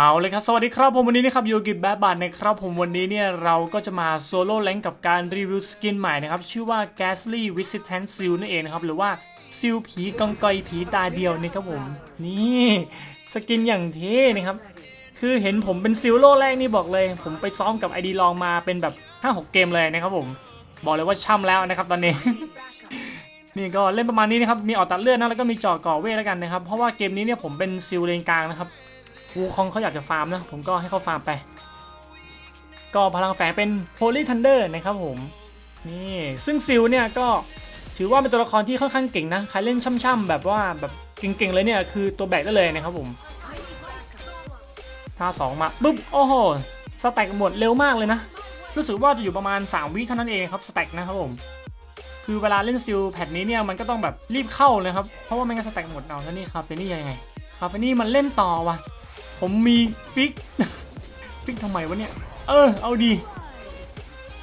เอาเลยครับ สวัสดีครับผมวันนี้นะครับยูกับแบบบัตนะครับผมวันนี้เนี่ยเราก็จะมาโซโล่แลงกับการรีวิวสกินใหม่นะครับ ชื่อว่า Ghastly Visitant Seal นั่นเองนะครับ หรือว่าซิลผีกองกอยผีตาเดียวนะครับผม นี่สกินอย่างเท่นะครับ คือเห็นผมเป็นซิลโล่แรกนี่บอกเลย ผมไปซ้อมกับไอดีลองมาเป็นแบบ 5-6 เกมเลยนะครับผม บอกเลยว่าช่ำแล้วนะครับตอนนี้นี่ก็เล่นประมาณนี้นะครับ มีออกตัดเลือดนะ แล้วก็มีจาะก่อเวทแล้วกันนะครับ เพราะว่าเกมนี้เนี่ยผมเป็นซิลเลนกลางนะครับ วูคองเขาอยากจะฟาร์มนะ ผมก็ให้เขาฟาร์มไป ก็พลังแฝงเป็น Holy Thunder นะครับผมนี่ซึ่งซิลเนี่ยก็ถือว่าเป็นตัวละครที่ค่อนข้างเก่งนะใครเล่นช่ำๆแบบว่าแบบเก่งๆเลยเนี่ยคือตัวแบกได้เลยนะครับผมท่าสองมาปุ๊บโอ้โหสแต็กหมดเร็วมากเลยนะ รู้สึกว่าจะอยู่ประมาณ 3 วิเท่านั้นเองครับสแต็กนะครับผมคือเวลาเล่นซิลแพทนี้เนี่ยมันก็ต้องแบบรีบเข้าเลยครับเพราะว่าไม่งั้นสแต็กหมดเอาแล้วนี่คาเฟนี่ยังไงคาเฟนี่มันเล่นต่อว่ะ ผมมีฟิก ฟิกทำไมวะเนี่ย เออ เอาดี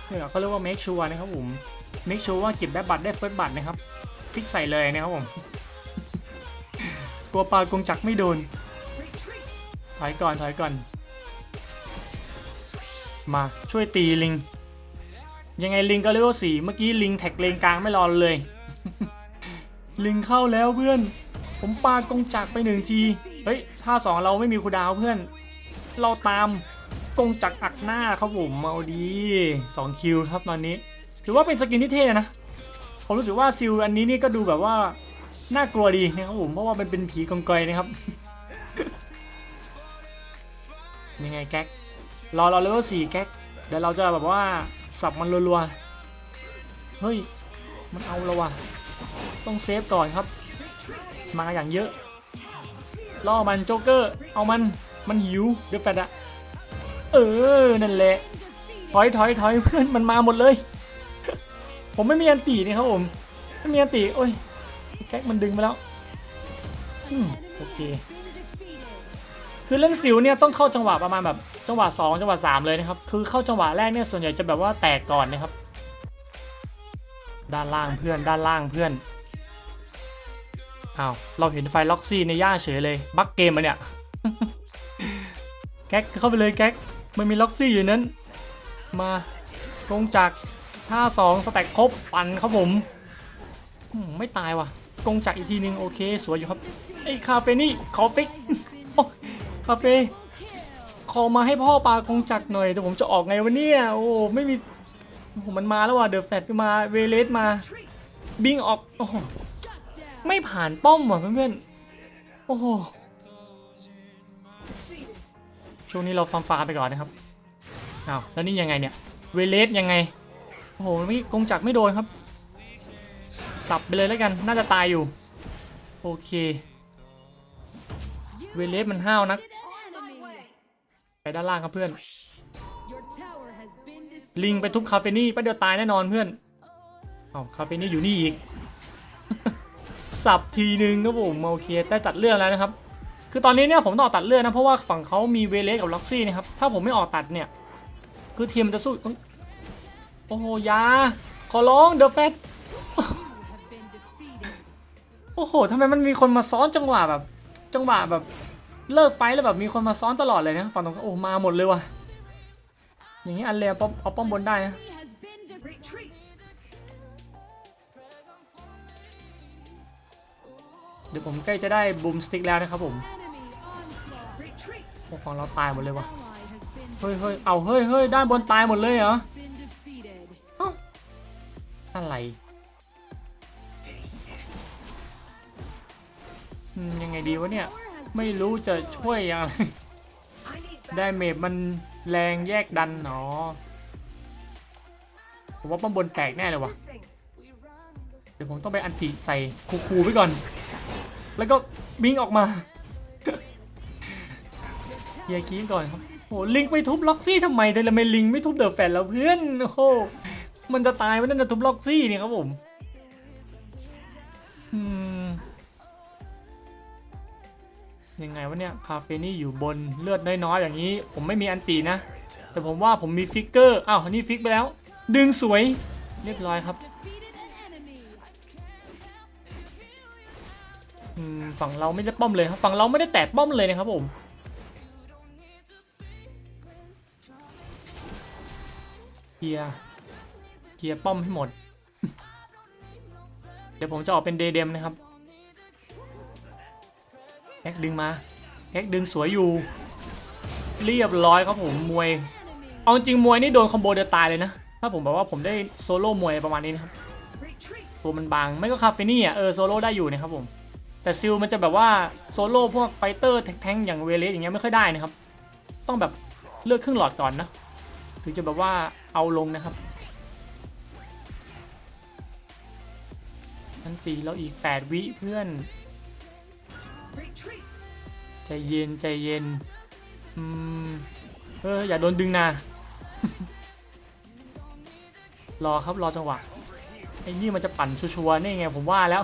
เนี่ยเขาเรียกว่า make sure นะครับผม make sure ว่าเก็บได้บัตรได้เฟิร์สบัตรนะครับ ฟิกใส่เลยนะครับผม กลัวปลากงจักรไม่โดน ถอยก่อน ถอยก่อน มาช่วยตีลิง ยังไงลิงก็เลเวลสี่เมื่อกี้ลิงแท็กเลนกลางไม่รอเลย ลิงเข้าแล้วเพื่อน ผมปากงจักไปหนึ่งที เฮ้ยท่าสองเราไม่มีคูดาวเพื่อน เราตามกงจักอักหน้าครับผมเอาดีสองคิวครับตอนนี้ ถือว่าเป็นสกินที่เท่นะ ผมรู้สึกว่าซิลอันนี้นี่ก็ดูแบบว่าน่ากลัวดีนะครับผมเพราะว่ามันเป็นผีกองกอยนะครับ ยังไงแก๊กรอเราเลเวลสี่แก๊กเดี๋ยวเราจะแบบว่าสับมันรัวๆ เฮ้ย มันเอาเราว่ะต้องเซฟก่อนครับ มาอย่างเยอะ ล่อมันโจ๊กเกอร์ เอามัน มันหิวเดี๋ยวแฟดอะเออ นั่นแหละ ถอยถอยถอยเพื่อนมันมาหมดเลย ผมไม่มีอันตีนี่ครับผมไม่มีอันตีโอ้ยแก๊กมันดึงไปแล้วอโอเค คือเล่นสิวเนี่ยต้องเข้าจังหวะประมาณแบบจังหวะ 2 จังหวะ 3 เลยนะครับ คือเข้าจังหวะแรกเนี่ยส่วนใหญ่จะแบบว่าแตกก่อนนะครับ ด้านล่างเพื่อน ด้านล่างเพื่อน อ้าว เราเห็นไฟล็อกซี่ในย่าเฉยเลย บั๊กเกมมาเนี่ย แก๊กเข้าไปเลยแก๊กมันมีล็อกซี่อยู่นั้น มากงจักท่าสองสแต็กครบปั่นครับผม ไม่ตายว่ะกงจักอีกทีนึงโอเค สวยอยู่ครับ ไอ้คาเฟนี่ขอฟิกโอคาเฟ่ขอมาให้พ่อปลากงจักหน่อยแต่ผมจะออกไงวะเนี่ย โอ้ไม่มีโอ้มันมาแล้วว่ะเดอะแฟตมาเวเลสมา บิงออกโอ้ ไม่ผ่านป้อมว่ะเพื่อนๆ โอ้โห ช่วงนี้เราฟาร์มฟาร์ไปก่อนนะครับอ้าวแล้วนี่ยังไงเนี่ย เวเลสยังไง โอ้โหไม่กงจักไม่โดนครับ สับไปเลยแล้วกัน น่าจะตายอยู่ โอเค เวเลสมันห้าวนัก ไปด้านล่างครับเพื่อน ลิงไปทุบคาเฟนี่ไปเดียวตายแน่นอนเพื่อน เอาคาเฟนี่อยู่นี่อีก สับทีนึงครับผมโอเคได้ตัดเลือดแล้วนะครับ คือตอนนี้เนี่ยผมต้องออกตัดเลือดนะเพราะว่าฝั่งเขามีเวเลสกับล็อกซี่นะครับถ้าผมไม่ออกตัดเนี่ยคือทีมจะสู้เอ้ยโอ้โหยาขอร้องเดอะแฟตโอ้โหทำไมมันมีคนมาซ้อนจังหวะแบบ จังหวะแบบเลิกไฟแล้วแบบมีคนมาซ้อนตลอดเลยนะฝั่งตรงโอ้มาหมดเลยว่ะอย่างนี้อันเลียป๊อปเอาป้อมบนได้นะ ดี๋ยวผมใกล้จะได้บูมสติ๊กแล้วนะครับผมโอ้ฝั่งเราตายหมดเลยว่ะเฮ้ยเฮ้ยเอาเฮ้ยเฮ้ยด้านบนตายหมดเลยเหรอเอ้าอะไรอืมยังไงดีวะเนี่ย ไม่รู้จะช่วยยังไงได้เมจมันแรงแยกดันเนาะผมว่าป้อมบนแตกแน่เลยวะเดี๋ยวผมต้องไปอันติใส่คูๆไว้ก่อน แล้วก็บิงออกมาเฮียคีมก่อนครับโหลิงไปทุบล็อกซี่ทำไมแต่ละไม่ลิงไม่ทุบเดอะแฟนแล้วเพื่อนโอ้โหมันจะตายมันนั่นจะทุบล็อกซี่เนี่ยครับผมอืมยังไงวะเนี่ยคาเฟนี่อยู่บนเลือดน้อยๆอย่างนี้ ผมไม่มีอันตีนะ แต่ผมว่าผมมีฟิกเกอร์อ้าวนี่ฟิกไปแล้ว ดึงสวยเรียบร้อยครับ ฝั่งเราไม่ได้ป้อมเลยครับฝั่งเราไม่ได้แตะป้อมเลยนะครับผมเกียร์เกียร์ป้อมให้หมด เดี๋ยวผมจะออกเป็นเดเดมนะครับแฮกดึงมาแฮกดึงสวยอยู่ เรียบร้อยครับผมมวย เอาจริงมวยนี่โดนคอมโบเดียวตายเลยนะ ถ้าผมบอกว่าผมได้โซโล่มวยประมาณนี้นะครับตัวมันบาง ไม่ก็คาเฟนี่อะเออโซโล่ได้อยู่นะครับผม แต่ซิลมันจะแบบว่าโซโล่พวกไฟเตอร์แท้งอย่างเวเลสอย่างเงี้ยไม่ค่อยได้นะครับ ต้องแบบเลือกครึ่งหลอดก่อนนะ ถึงจะแบบว่าเอาลงนะครับนันตีแล้วอีก 8 วิเพื่อน ใจเย็นใจเย็น อืม เอออย่าโดนดึงนะ รอครับรอจังหวะไอ้นี่มันจะปั่นชัวร์ๆนี่ไงผมว่าแล้ว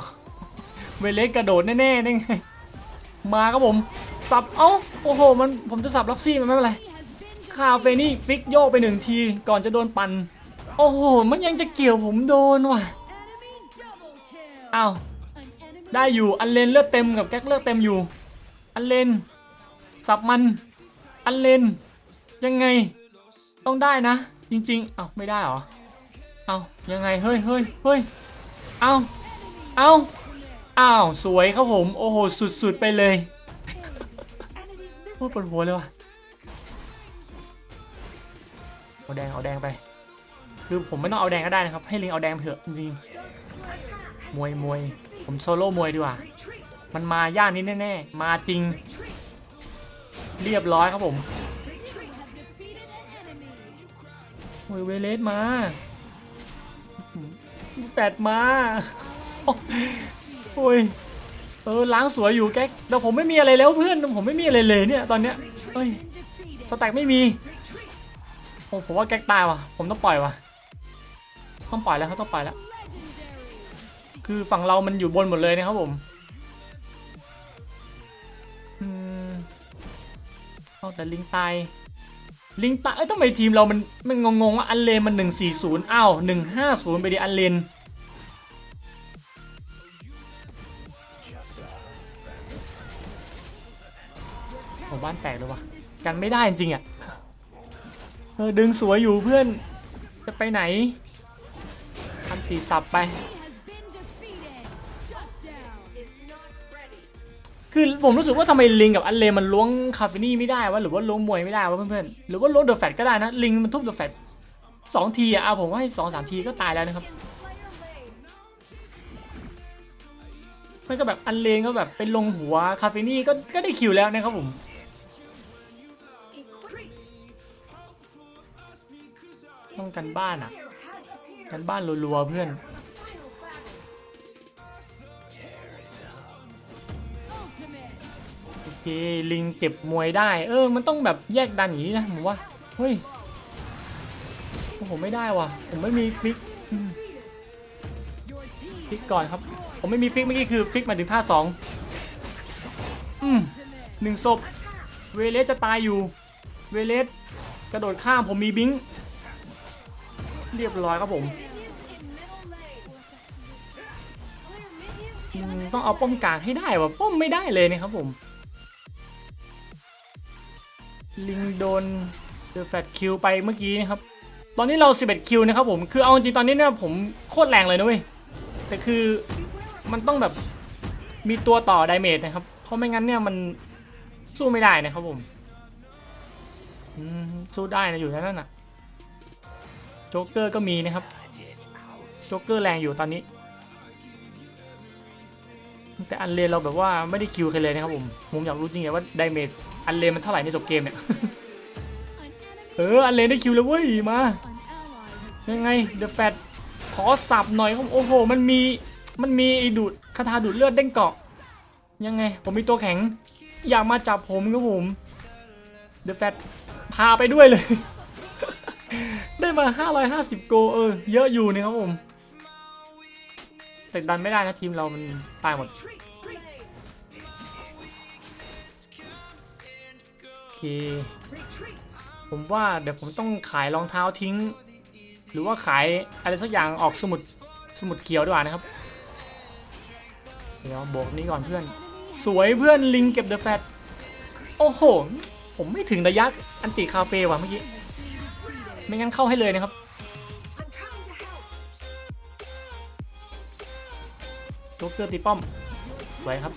เวเลสกระโดดแน่ๆนี่ไงมาครับผมสับเอ้าโอ้โหมันผมจะสับล็อกซี่มันไม่เป็นไรคาเฟนี่ฟิกโยกไปหนึ่งทีก่อนจะโดนปั่นโอ้โหมันยังจะเกี่ยวผมโดนว่ะอ้าวได้อยู่อันเลนเลือดเต็มกับแก๊กเลือดเต็มอยู่ อันเลนสับมันอันเลนยังไงต้องได้นะ จริงๆเอ้าไม่ได้เหรอเอ้ายังไงเฮ้ยเฮ้ยเฮ้ยเอ้าเอ้า อ้าว สวยครับผม โอ้โห สุด ๆ ไปเลยโอ้ปวดหัวเลยว่ะเอาแดงเอาแดงไป คือผมไม่ต้องเอาแดงก็ได้นะครับ ให้ลิงเอาแดงเถอะจริงมวยมวย ผมโซโล่มวยดีกว่า มันมาย่านนี้แน่ๆ มาจริง เรียบร้อยครับผมโอ้ยเวเลสมาแปดมา โอ้ยเออล้างสวยอยู่แก๊กแต่ผมไม่มีอะไรแล้วเพื่อนผมไม่มีอะไรเลยเนี่ยตอนเนี้ยเอ้ยสแต็กไม่มีโอ้ผมว่าแก๊กตายว่ะ ผมต้องปล่อยว่ะต้องปล่อยแล้วครับต้องปล่อยแล้ว คือฝั่งเรามันอยู่บนหมดเลยนะครับผมอืมเอาแต่ลิงตายลิงตายเอ้ยทำไมทีมเรามันมันงงๆว่าอันเลนมัน140อ้าว150ไปดิอันเลน กันไม่ได้จริงๆอะเออดึงสวยอยู่เพื่อน จะไปไหนทันตีสับไป คือผมรู้สึกว่าทำไมลิงกับอันเลมันล้วงคาเฟนี่ไม่ได้วะหรือว่าล้วงมวยไม่ได้วะเพื่อนๆหรือว่าล้วงเดอะแฟตก็ได้นะลิงมันทุบเดอะแฟตสองทีอะเอาผมว่าให้สองสามทีก็ตายแล้วนะครับไม่ก็แบบอันเลนก็แบบเป็นลงหัวคาเฟนี่ก็ก็ได้คิวแล้วนะครับผม ต้องกันบ้านอะกันบ้านรัวๆเพื่อน โอเค ลิงเก็บมวยได้ เออ มันต้องแบบแยกดันอย่างนี้นะผมว่า เฮ้ยโอ้โหไม่ได้ว่ะ ผมไม่มีฟิกฟิกก่อนครับ ผมไม่มีฟิกเมื่อกี้คือฟิกมาถึงท่าสองอืมหนึ่งศพ เวเลสจะตายอยู่ เวเลสกระโดดข้ามผมมีบิงค์ เรียบร้อยครับผมต้องเอาป้อมกลางให้ได้ว่ะป้อมไม่ได้เลยนะครับผม ลิงโดนเดอะแฟตคิวไปเมื่อกี้นะครับ ตอนนี้เรา 11 คิวนะครับผม คือเอาจริงตอนนี้เนี่ยผมโคตรแรงเลยนะเว้ย แต่คือมันต้องแบบมีตัวต่อไดเมจนะครับ เพราะไม่งั้นเนี่ยมันสู้ไม่ได้นะครับผมสู้ได้นะอยู่แค่นั้นน่ะ โจ๊กเกอร์ก็มีนะครับ โจ๊กเกอร์แรงอยู่ตอนนี้ แต่อันเลนเราแบบว่าไม่ได้คิวใครเลยนะครับผมผมอยากรู้จริงๆว่าไดเมจอันเลนมันเท่าไหร่ในจบเกมเนี่ย เออ อันเลนได้คิวแล้วเว้ย มา ยังไงเดอะแฟตขอสับหน่อยครับ โอ้โห มันมี มันมีไอ้ดูดคาถาดูดเลือดเด้งเกาะ ยังไง ผมมีตัวแข็ง อยากมาจับผมครับผม เดอะแฟตพาไปด้วยเลย ได้มา 550 โก เออ เยอะอยู่นี่ครับผม แต่ดันไม่ได้นะทีมเรามันตายหมด โอเค ผมว่าเดี๋ยวผมต้องขายรองเท้าทิ้ง หรือว่าขายอะไรสักอย่างออกสมุดสมุดเขียวดีกว่านะครับ เดี๋ยวโบกนี้ก่อนเพื่อน สวยเพื่อนลิงเก็บเดอะแฟต โอ้โห ผมไม่ถึงระยะอันติคาเฟ่ว่ะเมื่อกี้ ไม่งั้นเข้าให้เลยนะครับ โจ๊กเกอร์ตีป้อมไว้ครับ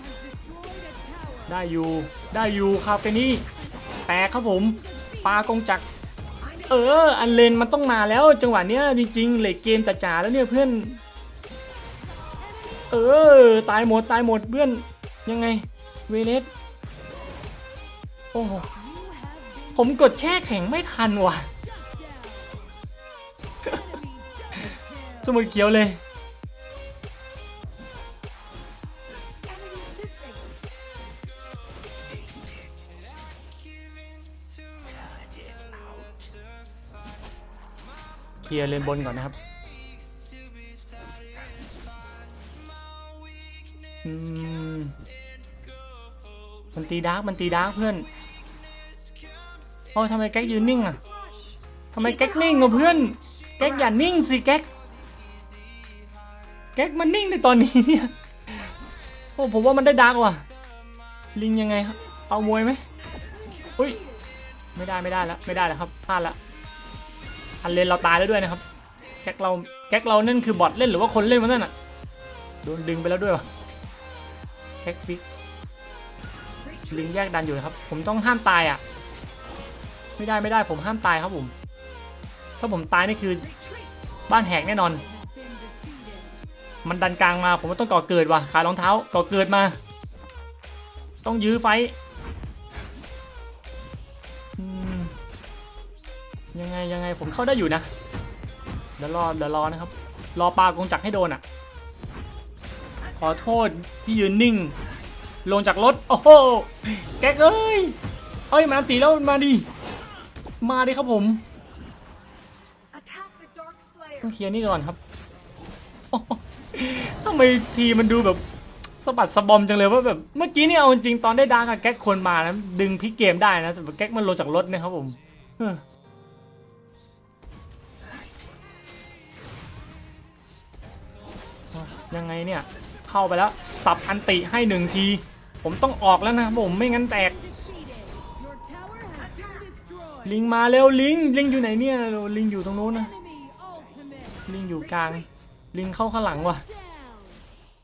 ได้อยู่ได้อยู่คาเฟนี่แตกครับผมปลากงจัก เออ อันเลนมันต้องมาแล้ว จังหวะเนี้ยจริงๆ เหล็กเกมจ๋าแล้วเนี่ยเพื่อน เออ ตายหมดตายหมดเพื่อนยังไงเวเลสโอ้โหผมกดแช่แข็งไม่ทันว่ะ สมุดเขียวเลย เคลียร์เลนบนก่อนนะครับอืมมันตีดาร์กมันตีดาร์กเพื่อนโอ้ทำไมแก๊กยืนนิ่งอะทำไมแก๊กนิ่งอะเพื่อน แก๊กอย่านิ่งสิแก๊ก แก๊กมันนิ่งในตอนนี้เนี่ยโอ้ผมว่ามันได้ดาร์กว่ะ ลิงยังไงเอามวยไหมอุ้ยไม่ได้ไม่ได้แล้วไม่ได้แล้วครับพลาดละอันเลนเราตายแล้วด้วยนะครับแก๊กเราแก๊กเรานั่นคือบอทเล่นหรือว่าคนเล่นมันนั่นอะโดนดึงไปแล้วด้วยวะแก๊กฟิกลิงแยกดันอยู่นะครับ ผมต้องห้ามตายอะ ไม่ได้ไม่ได้ผมห้ามตายครับผม ถ้าผมตายนี่คือบ้านแหกแน่นอน มันดันกลางมา ผมต้องก่อเกิดว่ะขายรองเท้าก่อเกิดมา ต้องยื้อไฟยังไงยังไงผมเข้าได้อยู่นะเดี๋ยวรอเดี๋ยวรอนะครับ รอปลากงจักให้โดนอะ ขอโทษที่ยืนนิ่ง ลงจากรถ โอ้โหแก๊กเอ้ยเอ้ยมาตีแล้วมาดิมาดิครับผมต้องเคลียร์นี่ก่อนครับ ทำไมทีมันดูแบบสะบัดสะบอมจังเลยว่าแบบเมื่อกี้นี่เอาจริงตอนได้ดาร์กอะแก๊กควรมานะดึงพลิกเกมได้นะแต่แก๊กมันลงจากรถเนะครับผมยังไงเนี่ย เข้าไปแล้ว สับอันติให้หนึ่งที ผมต้องออกแล้วนะผมไม่งั้นแตก ลิงมาเร็วลิงลิงอยู่ไหนเนี่ยลิงอยู่ตรงโน้นนะลิงอยู่กลาง ลิงเข้าข้างหลังว่ะ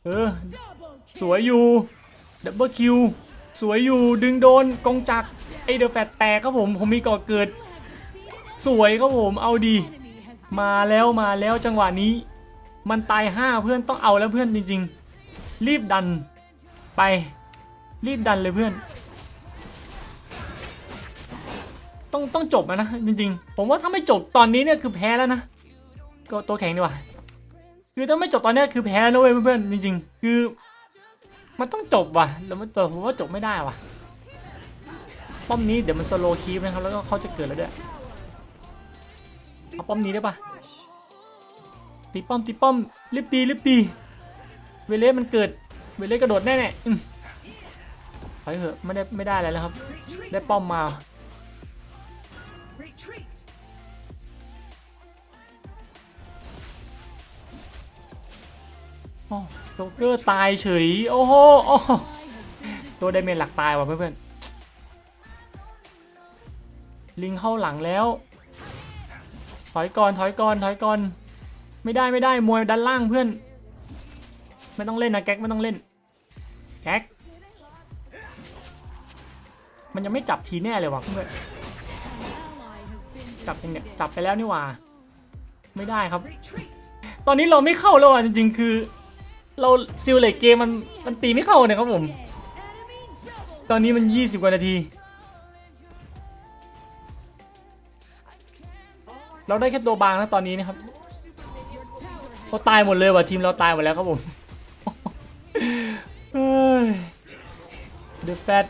เออ สวยอยู่ดับเบิลคิวสวยอยู่ดึงโดนกองจักรไอเดอะแฟตแตกครับผม ผมมีก่อเกิด สวยครับผมเอาดี มาแล้วมาแล้วจังหวะนี้ มันตายห้าเพื่อนต้องเอาแล้วเพื่อนจริง ๆ รีบดันไป รีบดันเลยเพื่อน ต้องต้องจบอะนะจริง ๆ ผมว่าถ้าไม่จบตอนนี้เนี่ยคือแพ้แล้วนะ ก็ตัวแข็งดีกว่า คือถ้าไม่จบตอนนี้คือแพ้แล้วเว้ยเพื่อนๆจริงๆ คือ มันต้องจบว่ะแล้วมันแต่ผมว่าจบไม่ได้ว่ะป้อมนี้เดี๋ยวมันสโลคีปนะครับแล้วก็เขาจะเกิดแล้วด้วยเอาป้อมนี้ได้ปะตีป้อมตีป้อมรีบตีรีบตีเวเลสมันเกิดเวเลสกระโดดแน่แน่อืมไปเถอะไม่ได้ไม่ได้อะไรแล้วครับ ได้ป้อมมา อ้โจ๊กเกอร์ตายเฉย โอ้โหโอ้ตัวไดเมจหลักตายว่ะเพื่อนๆลิงเข้าหลังแล้ว ถอยก่อนถอยก่อนถอยก่อน ไม่ได้ไม่ได้มวยด้านล่างเพื่อน ไม่ต้องเล่นนะแก๊กไม่ต้องเล่น แก๊ก มันยังไม่จับทีแน่เลยว่ะเพื่อนจับยังเนี่ยจับไปแล้วนี่ว่า ไม่ได้ครับ ตอนนี้เราไม่เข้าแล้วอะจริงๆคือ เราซิลเลตเกมมันมันตีไม่เข้าเนี่ยครับผม ตอนนี้มัน 20 กว่านาที เราได้แค่ตัวบางนะตอนนี้นะครับเขาตายหมดเลยว่ะทีมเราตายหมดแล้วครับผมเฮ้ยเดอะแฟต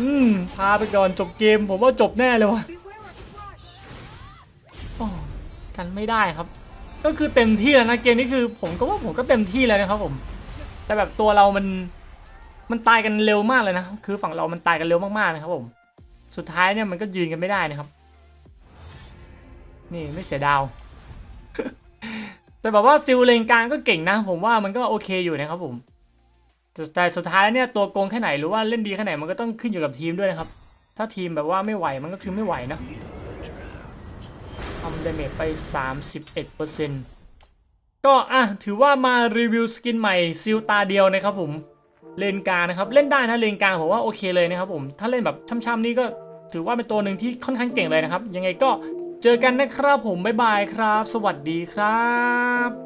อืมพาไปก่อนจบเกมผมว่าจบแน่เลยว่ะกันไม่ได้ครับ ก็คือเต็มที่แล้วนะเกมนี้คือ ผมก็ว่าผมก็เต็มที่แล้วนะครับผม แต่แบบตัวเรามันมันตายกันเร็วมากเลยนะคือฝั่งเรามันตายกันเร็วมากๆนะครับผม สุดท้ายเนี่ยมันก็ยืนกันไม่ได้นะครับ นี่ไม่เสียดาว แต่แบบว่าซิลเลนกลางก็เก่งนะ ผมว่ามันก็โอเคอยู่นะครับผมแต่แต่สุดท้ายแล้วเนี่ยตัวโกงแค่ไหนหรือว่าเล่นดีแค่ไหนมันก็ต้องขึ้นอยู่กับทีมด้วยนะครับ ถ้าทีมแบบว่าไม่ไหวมันก็คือไม่ไหวนะ ทำดาเมจไป 31%เก็อะถือว่ามารีวิวสกินใหม่ซิลตาเดียวนะครับผมเลนกลางนะครับเล่นได้นะเลนกลางผมว่าโอเคเลยนะครับผมถ้าเล่นแบบช้ำๆนี่ก็ถือว่าเป็นตัวหนึ่งที่ค่อนข้างเก่งเลยนะครับ ยังไงก็เจอกันนะครับผมบ๊ายบายครับ สวัสดีครับ